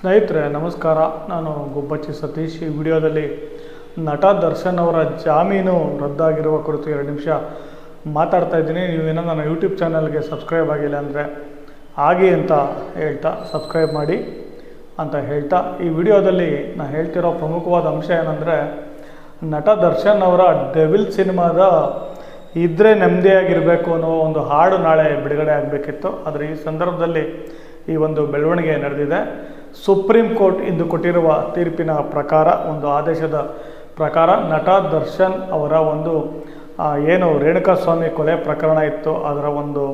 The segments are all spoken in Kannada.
ಸ್ನೇಹಿತರೆ, ನಮಸ್ಕಾರ. ನಾನು ಗುಬ್ಬಚ್ಚಿ ಸತೀಶ್. ಈ ವಿಡಿಯೋದಲ್ಲಿ ನಟ ದರ್ಶನ್ ಅವರ ಜಾಮೀನು ರದ್ದಾಗಿರುವ ಕುರಿತು ಎರಡು ನಿಮಿಷ ಮಾತಾಡ್ತಾ ಇದ್ದೀನಿ. ನೀವೇನೋ ನನ್ನ ಯೂಟ್ಯೂಬ್ ಚಾನಲ್ಗೆ ಸಬ್ಸ್ಕ್ರೈಬ್ ಆಗಿಲ್ಲ ಅಂದರೆ ಆಗಿ ಅಂತ ಹೇಳ್ತಾ ಸಬ್ಸ್ಕ್ರೈಬ್ ಮಾಡಿ ಅಂತ ಹೇಳ್ತಾ, ಈ ವಿಡಿಯೋದಲ್ಲಿ ನಾನು ಹೇಳ್ತಿರೋ ಪ್ರಮುಖವಾದ ಅಂಶ ಏನಂದರೆ, ನಟ ದರ್ಶನ್ ಅವರ ಡೆವಿಲ್ ಸಿನಿಮಾದ ಇದ್ರೆ ನೆಮ್ಮದಿಯಾಗಿರಬೇಕು ಅನ್ನೋ ಒಂದು ಹಾಡು ನಾಳೆ ಬಿಡುಗಡೆ ಆಗಬೇಕಿತ್ತು. ಆದರೆ ಈ ಸಂದರ್ಭದಲ್ಲಿ ಈ ಒಂದು ಬೆಳವಣಿಗೆ ನಡೆದಿದೆ. ಸುಪ್ರೀಂ ಕೋರ್ಟ್ ಇಂದು ಕೊಟ್ಟಿರುವ ತೀರ್ಪಿನ ಪ್ರಕಾರ, ಒಂದು ಆದೇಶದ ಪ್ರಕಾರ ನಟ ದರ್ಶನ್ ಅವರ ಒಂದು ಏನು ರೇಣುಕಾಸ್ವಾಮಿ ಕೊಲೆ ಪ್ರಕರಣ ಇತ್ತು. ಅದರ ಒಂದು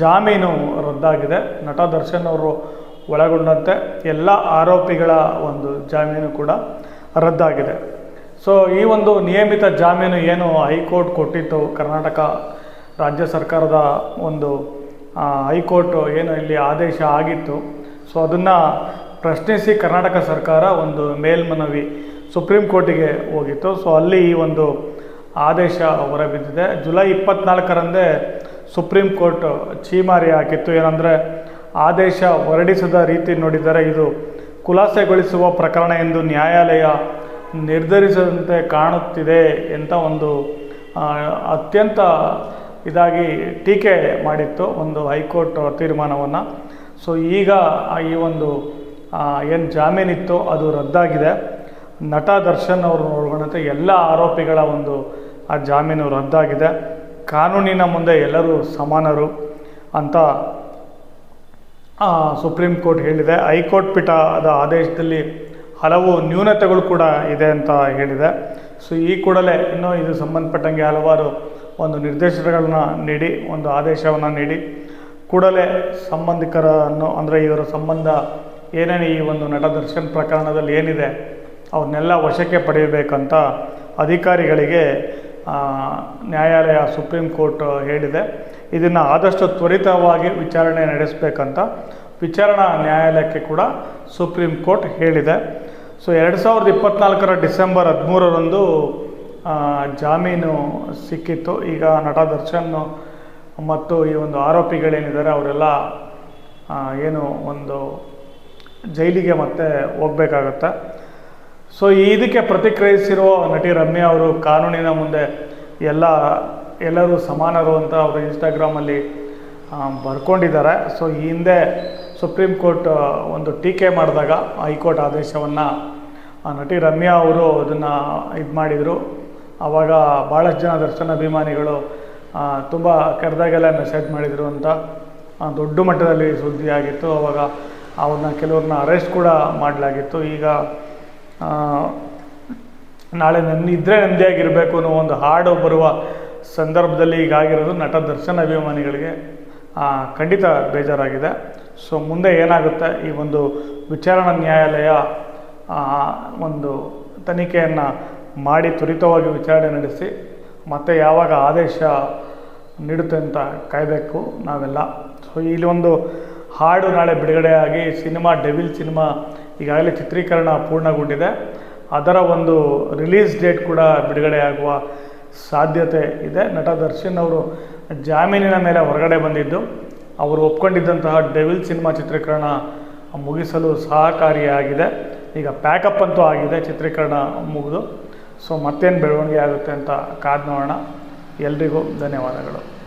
ಜಾಮೀನು ರದ್ದಾಗಿದೆ. ನಟ ದರ್ಶನ್ ಅವರು ಒಳಗೊಂಡಂತೆ ಎಲ್ಲ ಆರೋಪಿಗಳ ಒಂದು ಜಾಮೀನು ಕೂಡ ರದ್ದಾಗಿದೆ. ಸೊ, ಈ ಒಂದು ನಿಯಮಿತ ಜಾಮೀನು ಏನು ಹೈಕೋರ್ಟ್ ಕೊಟ್ಟಿತ್ತು? ಕರ್ನಾಟಕ ರಾಜ್ಯ ಸರ್ಕಾರದ ಒಂದು ಹೈಕೋರ್ಟ್ ಏನು ಇಲ್ಲಿ ಆದೇಶ ಆಗಿತ್ತು? ಸೊ ಅದನ್ನು ಪ್ರಶ್ನಿಸಿ ಕರ್ನಾಟಕ ಸರ್ಕಾರ ಒಂದು ಮೇಲ್ಮನವಿ ಸುಪ್ರೀಂ ಕೋರ್ಟಿಗೆ ಹೋಗಿತ್ತು. ಸೊ ಅಲ್ಲಿ ಈ ಒಂದು ಆದೇಶ ಹೊರಬಿದ್ದಿದೆ. ಜುಲೈ ಇಪ್ಪತ್ನಾಲ್ಕರಂದೇ ಸುಪ್ರೀಂ ಕೋರ್ಟ್ ಛೀಮಾರಿ ಹಾಕಿತ್ತು. ಏನಂದರೆ, ಆದೇಶ ಹೊರಡಿಸಿದ ರೀತಿ ನೋಡಿದರೆ ಇದು ಖುಲಾಸೆಗೊಳಿಸುವ ಪ್ರಕರಣ ಎಂದು ನ್ಯಾಯಾಲಯ ನಿರ್ಧರಿಸದಂತೆ ಕಾಣುತ್ತಿದೆ ಅಂತ ಒಂದು ಅತ್ಯಂತ ಇದಾಗಿ ಟೀಕೆ ಮಾಡಿತ್ತು ಒಂದು ಹೈಕೋರ್ಟ್ ತೀರ್ಮಾನವನ್ನು. ಸೊ ಈಗ ಈ ಒಂದು ಏನು ಜಾಮೀನಿತ್ತು ಅದು ರದ್ದಾಗಿದೆ. ನಟ ದರ್ಶನ್ ಅವರು ಒಳಗೊಂಡಂತೆ ಎಲ್ಲ ಆರೋಪಿಗಳ ಒಂದು, ಆ ಜಾಮೀನು ರದ್ದಾಗಿದೆ. ಕಾನೂನಿನ ಮುಂದೆ ಎಲ್ಲರೂ ಸಮಾನರು ಅಂತ ಸುಪ್ರೀಂ ಕೋರ್ಟ್ ಹೇಳಿದೆ. ಹೈಕೋರ್ಟ್ ಪೀಠದ ಆದೇಶದಲ್ಲಿ ಹಲವು ನ್ಯೂನತೆಗಳು ಕೂಡ ಇದೆ ಅಂತ ಹೇಳಿದೆ. ಸೊ ಈ ಕೂಡಲೇ ಇನ್ನೂ ಇದು ಸಂಬಂಧಪಟ್ಟಂಗೆ ಹಲವಾರು ಒಂದು ನಿರ್ದೇಶನಗಳನ್ನ ನೀಡಿ, ಒಂದು ಆದೇಶವನ್ನು ನೀಡಿ ಕೂಡಲೇ ಸಂಬಂಧಿಕರನ್ನು, ಅಂದರೆ ಇವರ ಸಂಬಂಧ ಏನೇನು ಈ ಒಂದು ನಟ ದರ್ಶನ್ ಪ್ರಕರಣದಲ್ಲಿ ಏನಿದೆ, ಅವ್ರನ್ನೆಲ್ಲ ವಶಕ್ಕೆ ಪಡೆಯಬೇಕಂತ ಅಧಿಕಾರಿಗಳಿಗೆ ನ್ಯಾಯಾಲಯ ಸುಪ್ರೀಂ ಕೋರ್ಟ್ ಹೇಳಿದೆ. ಇದನ್ನು ಆದಷ್ಟು ತ್ವರಿತವಾಗಿ ವಿಚಾರಣೆ ನಡೆಸಬೇಕಂತ ವಿಚಾರಣಾ ನ್ಯಾಯಾಲಯಕ್ಕೆ ಕೂಡ ಸುಪ್ರೀಂ ಕೋರ್ಟ್ ಹೇಳಿದೆ. ಸೊ, ಎರಡು ಸಾವಿರದ ಇಪ್ಪತ್ನಾಲ್ಕರ ಡಿಸೆಂಬರ್ ಹದಿಮೂರರಂದು ಜಾಮೀನು ಸಿಕ್ಕಿತ್ತು. ಈಗ ನಟ ದರ್ಶನ್ ಮತ್ತು ಈ ಒಂದು ಆರೋಪಿಗಳೇನಿದ್ದಾರೆ, ಅವರೆಲ್ಲ ಏನು ಒಂದು ಜೈಲಿಗೆ ಮತ್ತೆ ಹೋಗ್ಬೇಕಾಗತ್ತೆ. ಸೊ, ಇದಕ್ಕೆ ಪ್ರತಿಕ್ರಿಯಿಸಿರುವ ನಟಿ ರಮ್ಯಾ ಅವರು ಕಾನೂನಿನ ಮುಂದೆ ಎಲ್ಲ, ಎಲ್ಲರೂ ಸಮಾನರು ಅಂತ ಅವರು ಇನ್ಸ್ಟಾಗ್ರಾಮಲ್ಲಿ ಬರ್ಕೊಂಡಿದ್ದಾರೆ. ಸೊ, ಈ ಹಿಂದೆ ಸುಪ್ರೀಂ ಕೋರ್ಟ್ ಒಂದು ಟೀಕೆ ಮಾಡಿದಾಗ ಹೈಕೋರ್ಟ್ ಆದೇಶವನ್ನು ನಟಿ ರಮ್ಯಾ ಅವರು ಅದನ್ನು ಇದು ಮಾಡಿದರು. ಆವಾಗ ಭಾಳಷ್ಟು ಜನ ದರ್ಶನ ಅಭಿಮಾನಿಗಳು ತುಂಬ ಕರೆದಾಗೆಲ್ಲ ಮೆಸೇಜ್ ಮಾಡಿದರು ಅಂತ ದೊಡ್ಡ ಮಟ್ಟದಲ್ಲಿ ಸುದ್ದಿ ಆಗಿತ್ತು. ಆವಾಗ ಅವ್ರನ್ನ ಕೆಲವ್ರನ್ನ ಅರೆಸ್ಟ್ ಕೂಡ ಮಾಡಲಾಗಿತ್ತು. ಈಗ ನಾಳೆ ನನ್ನ ಇದ್ದರೆ ನೆಮ್ಮದಿಯಾಗಿರಬೇಕು ಅನ್ನೋ ಒಂದು ಹಾಡು ಬರುವ ಸಂದರ್ಭದಲ್ಲಿ ಈಗ ಆಗಿರೋದು ನಟ ದರ್ಶನ್ ಅಭಿಮಾನಿಗಳಿಗೆ ಖಂಡಿತ ಬೇಜಾರಾಗಿದೆ. ಸೊ, ಮುಂದೆ ಏನಾಗುತ್ತೆ? ಈ ಒಂದು ವಿಚಾರಣಾ ನ್ಯಾಯಾಲಯ ಒಂದು ತನಿಖೆಯನ್ನು ಮಾಡಿ ತ್ವರಿತವಾಗಿ ವಿಚಾರಣೆ ನಡೆಸಿ ಮತ್ತೆ ಯಾವಾಗ ಆದೇಶ ನೀಡುತ್ತೆ ಅಂತ ಕಾಯಬೇಕು ನಾವೆಲ್ಲ. ಸೊ ಇಲ್ಲಿ ಒಂದು ಹಾಡು ನಾಳೆ ಬಿಡುಗಡೆಯಾಗಿ ಸಿನಿಮಾ, ಡೆವಿಲ್ ಸಿನಿಮಾ ಈಗಾಗಲೇ ಚಿತ್ರೀಕರಣ ಪೂರ್ಣಗೊಂಡಿದೆ. ಅದರ ಒಂದು ರಿಲೀಸ್ ಡೇಟ್ ಕೂಡ ಬಿಡುಗಡೆಯಾಗುವ ಸಾಧ್ಯತೆ ಇದೆ. ನಟ ದರ್ಶನ್ ಅವರು ಜಾಮೀನಿನ ಮೇಲೆ ಹೊರಗಡೆ ಬಂದಿದ್ದು, ಅವರು ಒಪ್ಕೊಂಡಿದ್ದಂತಹ ಡೆವಿಲ್ ಸಿನಿಮಾ ಚಿತ್ರೀಕರಣ ಮುಗಿಸಲು ಸಹಕಾರಿಯಾಗಿದೆ. ಈಗ ಪ್ಯಾಕಪ್ ಅಂತೂ ಆಗಿದೆ ಚಿತ್ರೀಕರಣ ಮುಗಿದು. ಸೊ ಮತ್ತೇನು ಬೆಳವಣಿಗೆ ಆಗುತ್ತೆ ಅಂತ ಕಾದು ನೋಡೋಣ. ಎಲ್ರಿಗೂ ಧನ್ಯವಾದಗಳು.